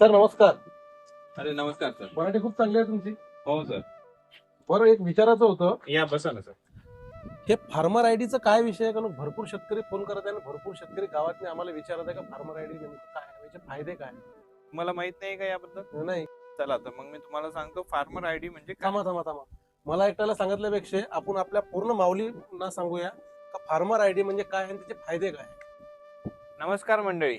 Sir नमस्कार. अरे नमस्कार सर. मराठी खूप चांगली आहे तुमची. हो सर. बरं एक विचारायचं होतं. या बसा ना सर. हे फार्मर आयडीचं काय विषय आहे? कारण भरपूर शेतकरी फोन करत आहे आणि भरपूर शेतकरी गावातने आम्हाला विचारत आहे का फार्मर आयडी नेमकं काय आहे? याचे फायदे काय मला माहीत नाही का याबद्दल? नाही. चला तर मग मी तुम्हाला सांगतो फार्मर आयडी म्हणजे काय? थांबा थांबा थांबा. मला एकट्याला सांगितल्यापेक्षा आपण आपल्या पूर्ण माऊलींना सांगूया का फार्मर आयडी म्हणजे काय आणि त्याचे फायदे काय नमस्कार मंडळी.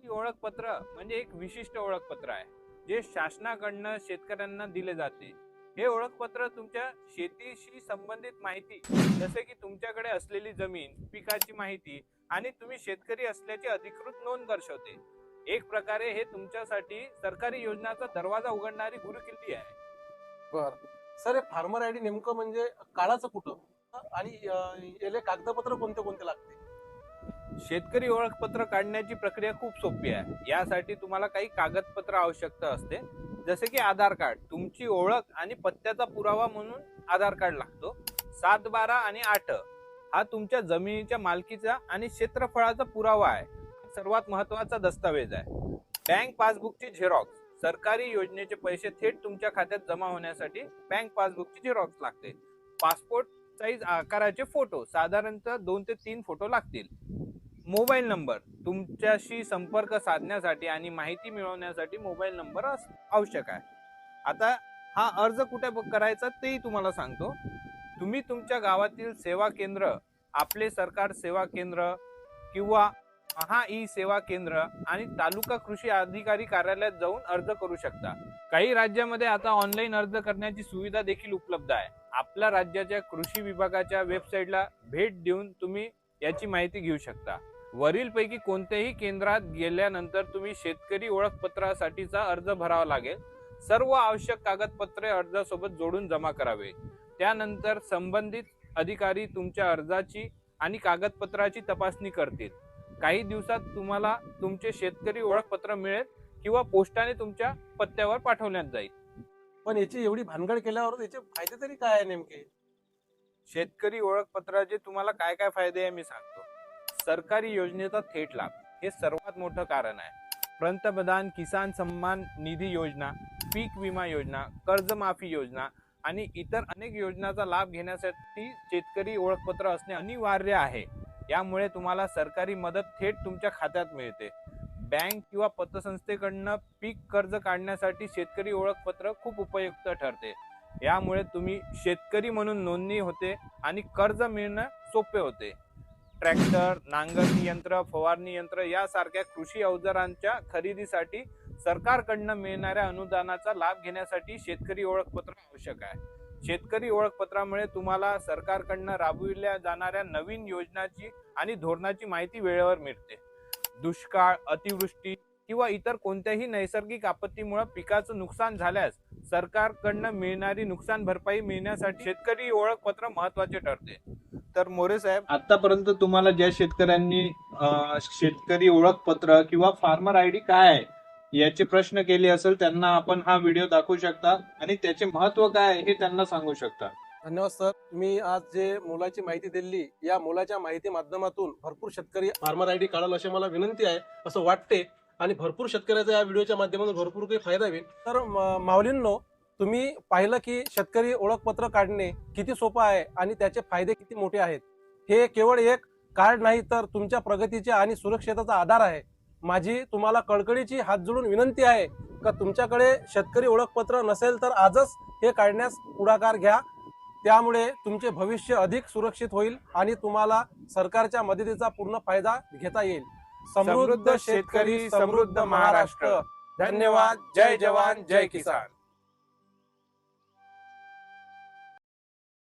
शेतकरी ओळखपत्र म्हणजे एक विशिष्ट ओळखपत्र आहे जे शासनाकडनं शेतकऱ्यांना दिले जाते. हे ओळखपत्र तुमच्या शेतीशी संबंधित माहिती जसे की तुमच्याकडे असलेली जमीन पिकाची माहिती आणि तुम्ही शेतकरी असल्याची अधिकृत नोंद दर्शवते. एक प्रकारे हे तुमच्यासाठी सरकारी योजनाचा दरवाजा उघडणारी गुरुकिल्ली आहे. बर. सर हे फार्मर आयडी नेमकं म्हणजे काळाचं कुठं? आणि याले कागदपत्र कोणते कोणते लागते? शेतकरी ओळखपत्र काढण्याची प्रक्रिया खूप सोपी आहे. यासाठी तुम्हाला काही कागदपत्र आवश्यकता असते. जसे की आधार कार्ड. तुमची ओळख आणि पत्त्याचा पुरावा म्हणून आधार कार्ड लागतो. सात बारा आणि आठ हा तुमच्या जमिनीच्या मालकीचा आणि क्षेत्रफळाचा पुरावा आहे. सर्वात महत्त्वाचा दस्तावेज आहे. बँक पासबुकची झेरॉक्स. सरकारी योजनेचे पैसे थेट तुमच्या खात्यात जमा होण्यासाठी बँक पासबुकची झेरॉक्स लागते. पासपोर्ट साईज आकाराचे फोटो. साधारणतः दोन ते तीन फोटो लागतील. Mobile number. तुमच्याशी संपर्क साधण्यासाठी आणि माहिती मिळवण्यासाठी मोबाईल नंबर आवश्यक आहे. आता हा अर्ज कुठे करायचा तेही तुम्हाला सांगतो. तुम्ही तुमच्या गावातील सेवा केंद्र आपले सरकार सेवा केंद्र किंवा महा ई सेवा केंद्र आणि तालुका कृषी अधिकारी कार्यालयात जाऊन अर्ज करू शकता. काही राज्यामध्ये आता ऑनलाईन अर्ज करण्याची सुविधा देखील उपलब्ध आहे. आपल्या राज्याच्या कृषी विभागाच्या वेबसाईटला भेट देऊन तुम्ही याची माहिती घेऊ शकता. वरीलपैकी कोणत्याही केंद्रात गेल्यानंतर तुम्ही शेतकरी ओळखपत्रासाठीचा अर्ज भरावा लागेल. सर्व आवश्यक कागदपत्रे अर्जासोबत जोडून जमा करावे. त्यानंतर संबंधित अधिकारी तुमच्या अर्जाची आणि कागदपत्राची तपासणी करतील. काही दिवसात तुम्हाला तुमचे शेतकरी ओळखपत्र मिळेल किंवा पोस्टाने तुमच्या पत्त्यावर पाठवण्यात जाईल. पण याची एवढी भानगड केल्यावर याचे फायदे तरी काय आहे नेमके? शेतकरी ओळखपत्राचे तुम्हाला काय काय फायदे आहे मी सांगतो. सरकारी योजनेचा थेट लाभ. हे सर्वात मोठं कारण आहे. पंतप्रधान किसान सन्मान निधी योजना पीक विमा योजना कर्जमाफी योजना आणि इतर अनेक योजनांचा लाभ घेण्यासाठी शेतकरी ओळखपत्र असणे अनिवार्य आहे. यामुळे तुम्हाला सरकारी मदत थेट तुमच्या खात्यात मिळते. बँक किंवा पतसंस्थेकडनं पीक कर्ज काढण्यासाठी शेतकरी ओळखपत्र खूप उपयुक्त ठरते. यामुळे तुम्ही शेतकरी म्हणून नोंदणी होते आणि कर्ज मिळणं सोपे होते. ट्रॅक्टर नांगरणी यंत्र फवारणी यंत्र यासारख्या कृषी अवजारांच्या खरेदीसाठी सरकारकडनं मिळणाऱ्या अनुदानाचा लाभ घेण्यासाठी शेतकरी ओळखपत्र आवश्यक आहे. शेतकरी ओळखपत्रामुळे तुम्हाला सरकारकडनं राबविल्या जाणाऱ्या नवीन योजनाची आणि धोरणाची माहिती वेळेवर मिळते. दुष्काळ अतिवृष्टी किंवा इतर कोणत्याही नैसर्गिक आपत्तीमुळे पिकाचं नुकसान झाल्यास सरकारकडनं मिळणारी नुकसान भरपाई मिळण्यासाठी शेतकरी ओळखपत्र महत्त्वाचे ठरते. तर मोरे साहेब आतापर्यंत तुम्हाला ज्या शेतकऱ्यांनी शेतकरी ओळखपत्र किंवा फार्मर आयडी काय आहे याचे प्रश्न केले असेल त्यांना आपण हा व्हिडिओ दाखवू शकता आणि त्याचे महत्त्व काय आहे हे त्यांना सांगू शकता. धन्यवाद सर. मी आज जे मोलाची माहिती दिली या मोलाच्या माहिती माध्यमातून भरपूर शेतकरी फार्मर आयडी काढाल अशी मला विनंती आहे असं वाटते. आणि भरपूर शेतकऱ्याचा या व्हिडिओच्या माध्यमातून भरपूर काही फायदा होईल. तर माऊलींनो तुम्ही पाहिलं की शेतकरी ओळखपत्र काढणे किती सोपं आहे आणि त्याचे फायदे किती मोठे आहेत? हे केवळ एक कार्ड नाही तर तुमच्या प्रगतीचे आणि सुरक्षेचा आधार आहे. माझी तुम्हाला कळकळीची हात जोडून विनंती आहे का तुमच्याकडे शेतकरी ओळखपत्र नसेल तर आजच हे काढण्यास पुढाकार घ्या. त्यामुळे तुमचे भविष्य अधिक सुरक्षित होईल आणि तुम्हाला सरकारच्या मदतीचा पूर्ण फायदा घेता येईल. समृद्ध शेतकरी समृद्ध महाराष्ट्र. धन्यवाद. जय जवान जय किसान.